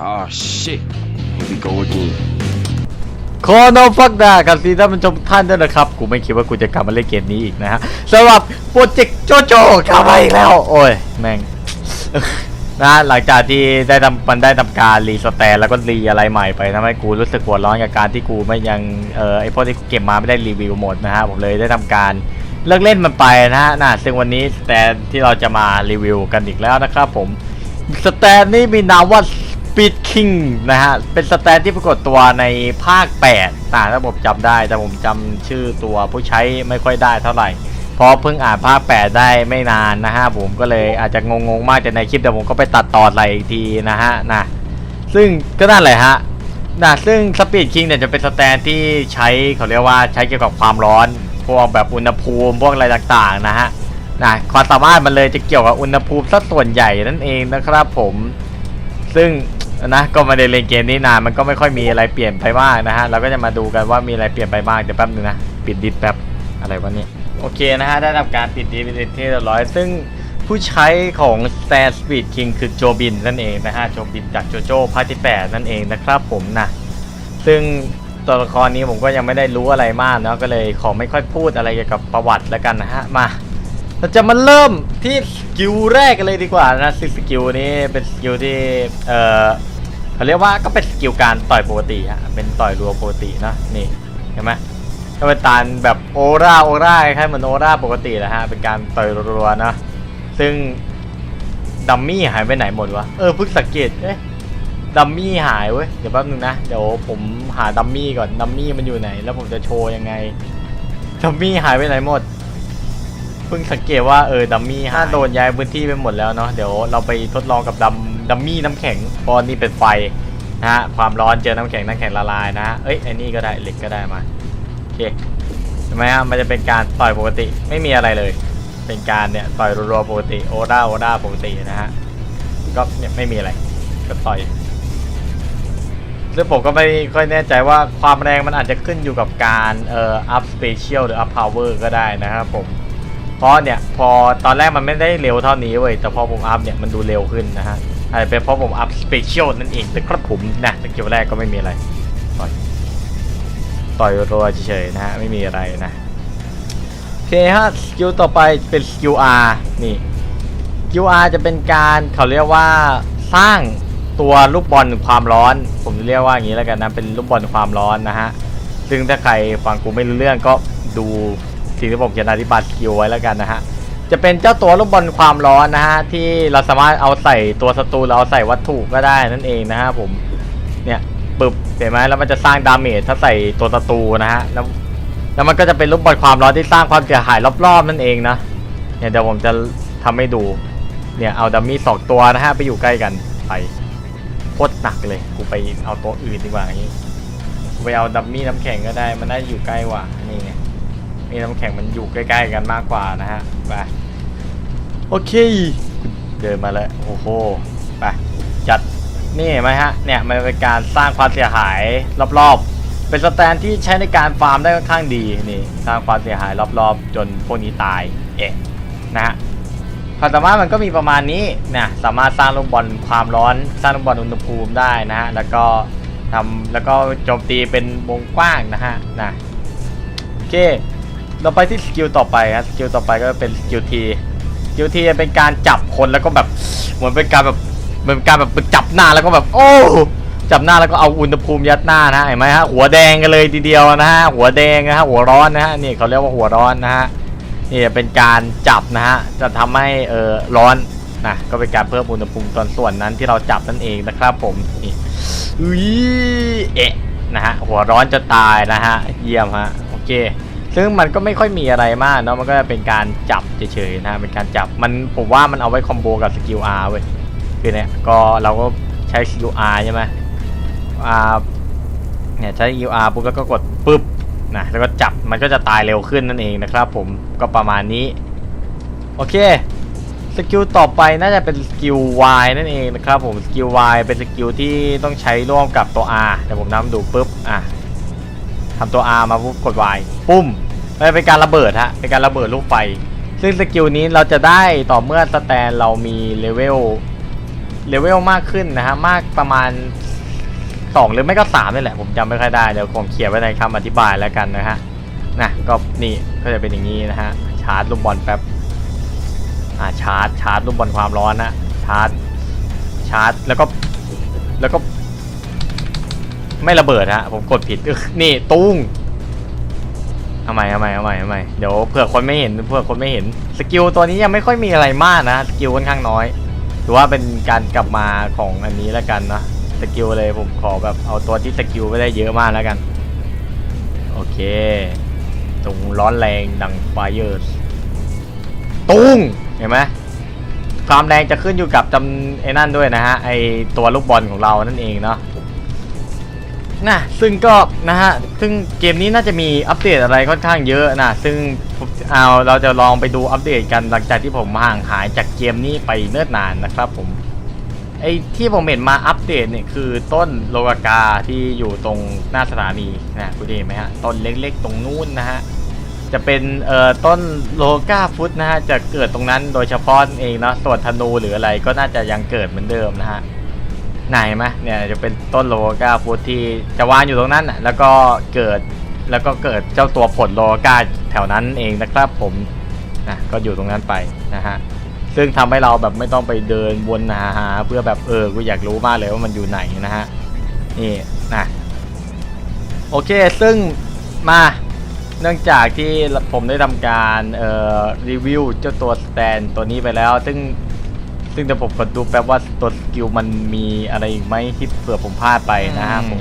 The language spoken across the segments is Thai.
Oh shit. Here we go again. ขอโนฟักดากันซีท่านผู้ชมท่านด้วยนะครับ กูไม่คิดว่ากูจะกลับมาเล่นเกมนี้อีกนะฮะสำหรับโปรเจกต์โจโจกลับมาอีกแล้ว โอ้ย แม่ง นะหลังจากที่ได้ทำมันได้ทำการรีสแตนแล้วก็รีอะไรใหม่ไปทำให้กูรู้สึกหัวร้อนกับการที่กูไม่ยัง เออไอพวกที่กูเก็บมาไม่ได้รีวิวหมดนะฮะ ผมเลยได้ทำการเลิกเล่นมันไปนะฮะนะซึ่งวันนี้สแตนที่เราจะมารีวิวกันอีกแล้วนะครับผมสแตนนี่มีนามว่า Speed King นะฮะ เป็นสแตนที่ปรากฏตัวในภาค8นะถ้าผมจำได้ แต่ผมจำชื่อตัวผู้ใช้ไม่ค่อยได้เท่าไหร่ เพราะเพิ่งอ่านภาค 8 ได้ไม่นานนะฮะ ผมก็เลยอาจจะงงๆ มากแต่ในคลิปเดี๋ยวผมก็ไปตัดต่ออะไรอีกทีนะฮะนะซึ่งก็นั่นแหละฮะนะซึ่ง Speed King เนี่ยจะเป็นสแตนที่ใช้เขาเรียกว่าใช้เกี่ยวกับความร้อน พวกแบบอุณหภูมิพวกอะไรต่างๆนะฮะนะความสามารถมันเลยจะเกี่ยวกับอุณหภูมิสัส่วนใหญ่นั่นเองนะครับผมซึ่ง นะก็ไม่ได้เล่นเกมนี้นานมันก็ไม่ค่อยมีอะไรเปลี่ยนไปมากนะฮะเราก็จะมาดูกันว่ามีอะไรเปลี่ยนไปบ้างเดี๋ยวแป๊บนึงนะปิดดิสแป๊บอะไรวะเนี่ยโอเคนะฮะได้ทำการปิดดิสเป็นที่เรียบร้อย ซึ่งผู้ใช้ของ Stand Speed King คือโจบินนั่นเองนะฮะโจบินจากโจโจ้ภาคที่8นั่นเองนะครับผมนะซึ่งตัวละครนี้ผมก็ยังไม่ได้รู้อะไรมากเนาะก็เลยขอไม่ค่อยพูดอะไรเกี่ยวกับประวัติแล้วกันนะฮะมา เราจะมาเริ่มที่สกิลแรกกันเลยดีกว่านะซึ่งสกิลนี้เป็นสกิลที่เออเขาเรียกว่าก็เป็นสกิลการต่อยปกติฮะเป็นต่อยรัวปกตินะนี่เห็นไหมก็เป็นตานแบบโอราโอราคล้ายๆเหมือนโอราปกติแหละฮะเป็นการต่อยรัวๆนะซึ่งดัมมี่หายไปไหนหมดวะเออเพิ่งสังเกตเอ๊ะดัมมี่หายเว้ยเดี๋ยวแป๊บนึงนะเดี๋ยวผมหาดัมมี่ก่อนดัมมี่มันอยู่ไหน แล้วผมจะโชว์ยังไงดัมมี่หายไปไหนหมด เพิ่งสังเกตว่าเออดัมมี่ห้าโดนย้ายพื้นที่ไปหมดแล้วเนาะเดี๋ยวเราไปทดลองกับดัมดัมมี่น้ำแข็งเพราะนี่เป็นไฟนะฮะความร้อนเจอน้ำแข็งน้ำแข็งละลายนะเอ้ยไอ้นี่ก็ได้เหล็กก็ได้มาโอเคเห็นไหมฮะมันจะเป็นการต่อยปกติไม่มีอะไรเลย เป็นการเนี่ยต่อยรัวๆปกติโอด้าโอด้าปกตินะฮะก็เนี่ยไม่มีอะไรก็ต่อยซึ่งผมก็ไม่ค่อยแน่ใจว่าความแรงมันอาจจะขึ้นอยู่กับการเอ่อ up special หรือ up power ก็ได้นะครับผม เพราะเนี่ยพอตอนแรกมันไม่ได้เร็วเท่านี้เว้ยแต่พอผมอัพเนี่ยมันดูเร็วขึ้นนะฮะอาจจะเป็นเพราะผมอัพสเปเชียลนั่นเองแต่ครับผมนะสกิลแรกก็ไม่มีอะไร ต่อยต่อยรัวเฉยๆนะฮะไม่มีอะไรนะโอเคฮะสกิลต่อไปเป็นสกิล R นี่สกิล R จะเป็นการเขาเรียกว่าสร้างตัวลูกบอลความร้อน ผมจะเรียกว่าอย่างนี้แล้วกันนะเป็นลูกบอลความร้อนนะฮะซึ่งถ้าใครฟังกูไม่รู้เรื่องก็ดู สิ่งที่ผมจะอธิบายสกิลไว้แล้วกันนะฮะจะเป็นเจ้าตัวลูกบอลความร้อนนะฮะที่เราสามารถเอาใส่ตัวศัตรูเราเอาใส่วัตถุก็ได้นั่นเองนะฮะผมเนี่ยปึบเห็นไหมแล้วมันจะสร้างดาเมจถ้าใส่ตัวศัตรูนะฮะแล้วแล้วมันก็จะเป็นลูกบอลความร้อนที่สร้างความเสียหายรอบๆนั่นเองนะเนี่ยเดี๋ยวผมจะทำให้ดูเนี่ยเอาดัมมี่สองตัวนะฮะไปอยู่ใกล้กันไปโคตรหนักเลยกูไปเอาตัวอื่นดีกว่าอย่างนี้ไปเอาดัมมี่น้ำแข็งก็ได้มันได้อยู่ใกล้กว่านี่ไง นี่น้ำแข็งมันอยู่ใกล้ๆกันมากกว่านะฮะไปโอเค เดินมาแล้วโอ้โหไปจัดนี่เห็นไหมฮะเนี่ยมันเป็นการสร้างความเสียหายรอบๆ เป็นสแตนที่ใช้ในการฟาร์มได้ค่อนข้างดีนี่สร้างความเสียหายรอบๆ จนพวกนี้ตายเอ๊ะนะฮะความสามารถมันก็มีประมาณนี้นะสามารถสร้างลูกบอลความร้อน สร้างลูกบอลอุณหภูมิได้นะฮะแล้วก็ทำแล้วก็โจมตีเป็นวงกว้างนะฮะนะโอเค เราไปที่สกิลต่อไปครับสกิลต่อไปก็เป็นสกิลทีสกิลทีเป็นการจับคนแล้วก็แบบเหมือนเป็นการแบบเหมือนการแบบจับหน้าแล้วก็แบบ โอ้จับหน้าแล้วก็เอาอุณหภูมิยัดหน้านะเห็นไหมฮะหัวแดงกันเลยทีเดียวนะฮะหัวแดงนะฮะหัวร้อนนะฮะนี่เขาเรียกว่าหัวร้อนนะฮะนี่เป็นการจับนะฮะจะทำให้เออร้อนนะก็เป็นการเพิ่มอุณหภูมิตอนส่วนนั้นที่เราจับนั่นเองนะครับผมนี่อุ้ยเอะนะฮะหัวร้อนจะตายนะฮะเยี่ยมฮะโอเค ซึ่งมันก็ไม่ค่อยมีอะไรมากเนาะมันก็จะเป็นการจับเฉยๆนะเป็นการจับมันผมว่ามันเอาไว้คอมโบกับสกิล R เว้ยคือเนี่ยก็เราก็ใช้สกิล R ใช่ไหม R เนี่ยใช้สกิล R ปุ๊บแล้วก็กดปุ๊บนะแล้วก็จับมันก็จะตายเร็วขึ้นนั่นเองนะครับ ผมก็ประมาณนี้ โอเคสกิลต่อไปน่าจะเป็นสกิล Y นั่นเองนะครับผมสกิล Y เป็นสกิลที่ต้องใช้ร่วมกับตัว R เดี๋ยวผมนำดูปุ๊บอะทำตัว R มาปุ๊บกด Y ปุ้ม มันเป็นการระเบิดฮะ เป็นการระเบิดลูกไฟ ซึ่งสกิลนี้เราจะได้ต่อเมื่อสแตนเรามีเลเวล เลเวลมากขึ้นนะฮะ มากประมาณ 2 หรือไม่ก็3นี่แหละ ผมจำไม่ค่อยได้ เดี๋ยวผมเขียนไว้ในคำอธิบายแล้วกันนะฮะ นะก็นี่ก็จะเป็นอย่างนี้นะฮะ ชาร์จลูกบอลแป๊บ อ่าชาร์จชาร์จลูกบอลความร้อนนะชาร์จ ชาร์จ แล้วก็ แล้วก็ ไม่ระเบิดฮะ ผมกดผิดนี่ ตุ้ง ทำไมทำไมทำไมทำไมเดี๋ยวเผื่อคนไม่เห็นเผื่อคนไม่เห็นสกิลตัวนี้ยังไม่ค่อยมีอะไรมากนะสกิลค่อนข้างน้อยถือว่าเป็นการกลับมาของอันนี้แล้วกันนะสกิลเลยผมขอแบบเอาตัวที่สกิลไม่ได้เยอะมากแล้วกัน โอเค ตรงร้อนแรงดังไฟเออร์ตุ้งเห็นไหมความแรงจะขึ้นอยู่กับจำไอ้นั่นด้วยนะฮะไอตัวลูกบอลของเรานั่นเองเนาะ นะซึ่งก็นะฮะซึ่งเกมนี้น่าจะมีอัปเดตอะไรค่อนข้างเยอะนะซึ่งเอาเราจะลองไปดูอัปเดตกันหลังจากที่ผมห่างหายจากเกมนี้ไปเนิ่นนานนะครับผมไอ้ที่ผมเห็นมาอัปเดตเนี่ยคือต้นโลกากาที่อยู่ตรงหน้าสถานีนะคุณเห็นไหมฮะต้นเล็กๆ ตรงนู้นนะฮะจะเป็นเอ่อต้นโลกาฟุตนะฮะจะเกิดตรงนั้นโดยเฉพาะเองเนาะส่วนธนูหรืออะไรก็น่าจะยังเกิดเหมือนเดิมนะฮะ ไหนไหมเนี่ยจะเป็นต้นโลกาฟูดที่จะวางอยู่ตรงนั้นน่ะแล้วก็เกิดแล้วก็เกิดเจ้าตัวผลโลกาแถวนั้นเองนะครับผมนะก็อยู่ตรงนั้นไปนะฮะซึ่งทำให้เราแบบไม่ต้องไปเดินวนหาหาเพื่อแบบเออกูอยากรู้มากเลยว่ามันอยู่ไหนนะฮะนี่นะโอเคซึ่งมาเนื่องจากที่ผมได้ทำการรีวิวเจ้าตัวสแตนตัวนี้ไปแล้ว ซึ่ง ซึ่งเดี๋ยวผมกดดูแป๊บว่าตัวสกิลมันมีอะไรอีกไหมที่เผื่อผมพลาดไปนะฮะผม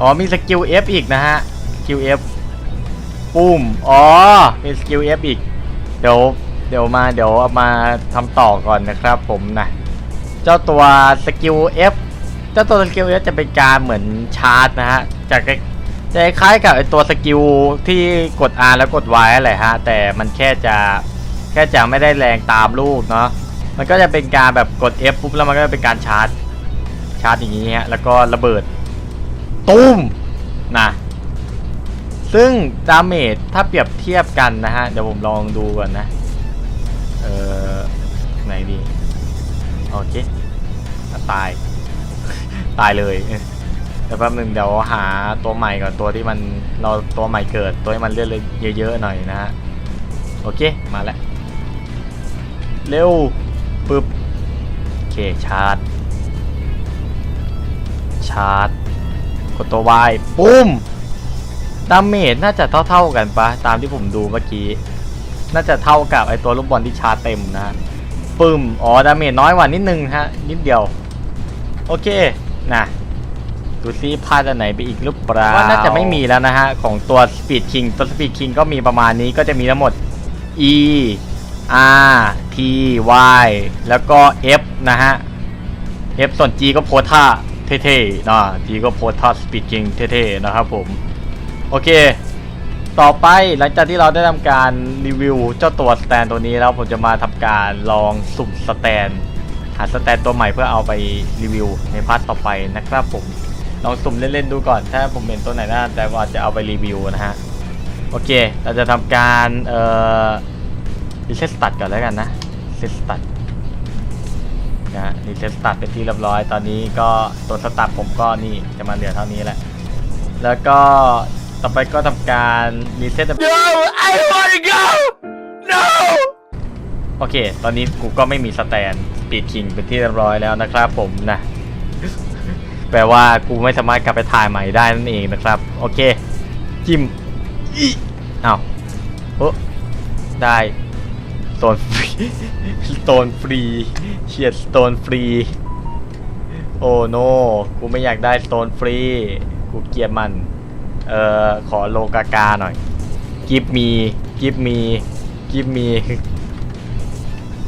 อ๋อมีสกิล F อีกนะฮะสกิล F ปุ้มอ๋อมีสกิล F อีก เดี๋ยวเดี๋ยวมาเดี๋ยวเอามาทำต่อก่อนนะครับผมนะเจ้าตัวสกิล F เจ้าตัวสกิล F จะเป็นการเหมือนชาร์จนะฮะจากจะคล้ายกับไอตัวสกิลที่กด R แล้วกด Y อะไรฮะ แต่มันแค่จะ แค่จะไม่ได้แรงตามลูกเนาะมันก็จะเป็นการแบบกด F ปุ๊บแล้วมันก็จะเป็นการชาร์จ ชาร์จอย่างนี้ฮะแล้วก็ระเบิดตุ้มนะซึ่งดาเมจถ้าเปรียบเทียบกันนะฮะ เดี๋ยวผมลองดูก่อนนะ เออไหนดีโอเคตาย ตายเลยเดี๋ยวแป๊บหนึงเดี๋ยวหาตัวใหม่ก่อนตัวที่มันเราตัวใหม่เกิดตัวที่มันเลือดเยอะๆหน่อยนะฮะโอเคมาแล้ว เร็วปึ๊บโอเคชาร์จ ชาร์จ กดตัว Y ปุ้มดาเมจน่าจะเท่าๆกันปะตามที่ผมดูเมื่อกี้ น่าจะเท่ากับไอตัวลูกบอลที่ชาร์จเต็มนะปึ้มอ๋อดาเมจน้อยกว่านิดนึงฮะ นิดเดียว โอเคนะดูซิพลาดอันไหนไปอีกหรือเปล่าว่าน่าจะไม่มีแล้วนะฮะ ของตัว Speed King ตัว Speed King ก็มีประมาณนี้ก็จะมีทั้งหมด E R T Y แล้วก็ F นะฮะ F ส่วน G ก็โพท่าเท่ๆนะ G ก็โพท่า Speed King เท่ๆนะครับผม โอเค ต่อไปหลังจากที่เราได้ทำการรีวิวเจ้าตัวสแตนตัวนี้แล้วผมจะมาทำการลองสุ่มสแตนหาสแตนตัวใหม่เพื่อเอาไปรีวิวในพาร์ทต่อไปนะครับผมลองสุ่มเล่นๆดูก่อน ถ้าผมเห็นตัวไหนน่าแต่ว่าจะเอาไปรีวิวนะฮะ โอเค เราจะทำการเอ่อ รีเซ็ตสตัดก่อนแล้วกันนะรีเซ็ตสตัดนะฮะรีเซ็ตสตัดเป็นที่เรียบร้อย ตอนนี้ก็ตัวสตัดผมก็นี่จะมาเหลือเท่านี้แหละ แล้วก็ต่อไปก็ทำการรีเซ็ต No I wanna go No โอเค ตอนนี้กูก็ไม่มีสแตนปีดคิงเป็นที่เรียบร้อยแล้วนะครับผมนะแปลว่ากูไม่สามารถกลับไปถ่ายใหม่ได้นั่นเองนะครับ โอเค จิ้มอีอ้าวโอ้ได้สโตนฟรีสโตนฟรีเชียดสโตนฟรี โอ้โนกูไม่อยากได้สโตนฟรี กูเกลียดมัน เอ่อ ขอโลกากาหน่อย กิฟมีกิฟมีกิฟมี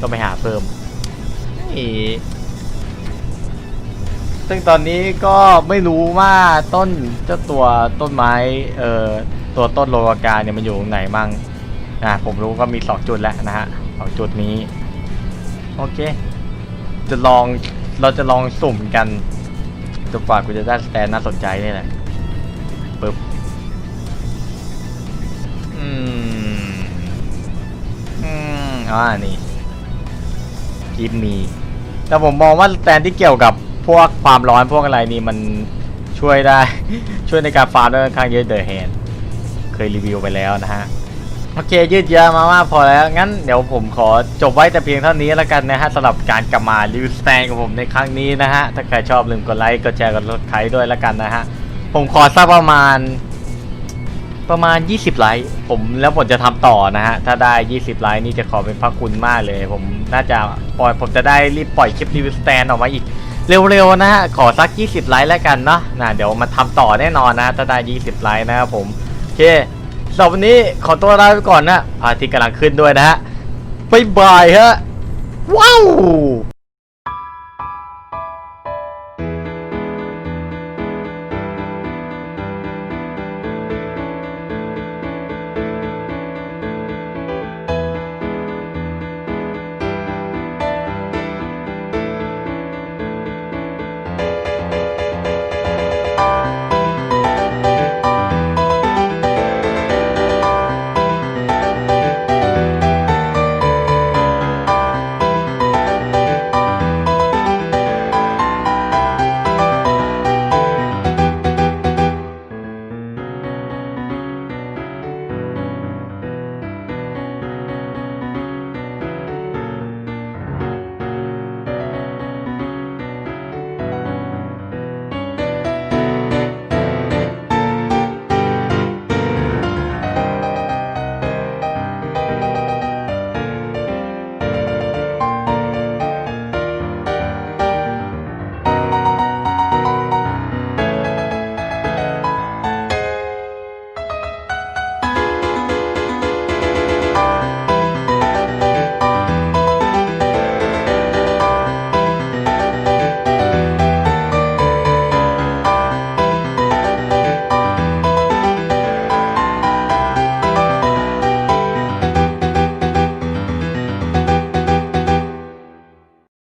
ต้องไปหาเพิ่มซึ่งตอนนี้ก็ไม่รู้ว่าต้นเจ้าตัวต้นไม้ เอ่อ ตัวต้นโลกากาเนี่ยมันอยู่ตรงไหนมั่งนะผมรู้ก็มีสองจุดแล้วนะฮะ สองจุดนี้ โอเค จะลองเราจะลองสุ่มกันจนกว่ากูจะได้สแตนน่าสนใจนี่แหละปึ๊บอืมอืมอ่านี่กิฟมี แต่ผมมองว่าแตนที่เกี่ยวกับพวกความร้อนพวกอะไรนี่มันช่วยได้ ช่วยในการฟาร์มได้ค่อนข้างเยอะเดอะแฮนเคยรีวิวไปแล้วนะฮะ โอเคยืดเยื้อมามากพอแล้ว งั้นเดี๋ยวผมขอจบไว้แต่เพียงเท่านี้แล้วกันนะฮะสำหรับการกลับมารีวิวสแตนของผมในครั้งนี้นะฮะ ถ้าใครชอบลืมกดไลค์กดแชร์กดซับสไครต์ด้วยแล้วกันนะฮะ ผมขอสักประมาณ ประมาณ 20 ไลค์ผมแล้วผมจะทำต่อนะฮะ ถ้าได้ 20 ไลค์นี่จะขอเป็นพระคุณมากเลย ผมน่าจะปล่อยผมจะได้รีบปล่อยคลิปรีวิวสแตนออกมาอีกเร็วๆนะฮะขอสัก 20 ไลค์แล้วกันเนาะนะเดี๋ยวมาทำต่อแน่นอนนะถ้าได้ 20 ไลค์นะครับผมโอเค สำหรับวันนี้ขอตัวลาไปก่อนนะพระอาทิตย์กำลังขึ้นด้วยนะฮะบ๊ายบายฮะว้าว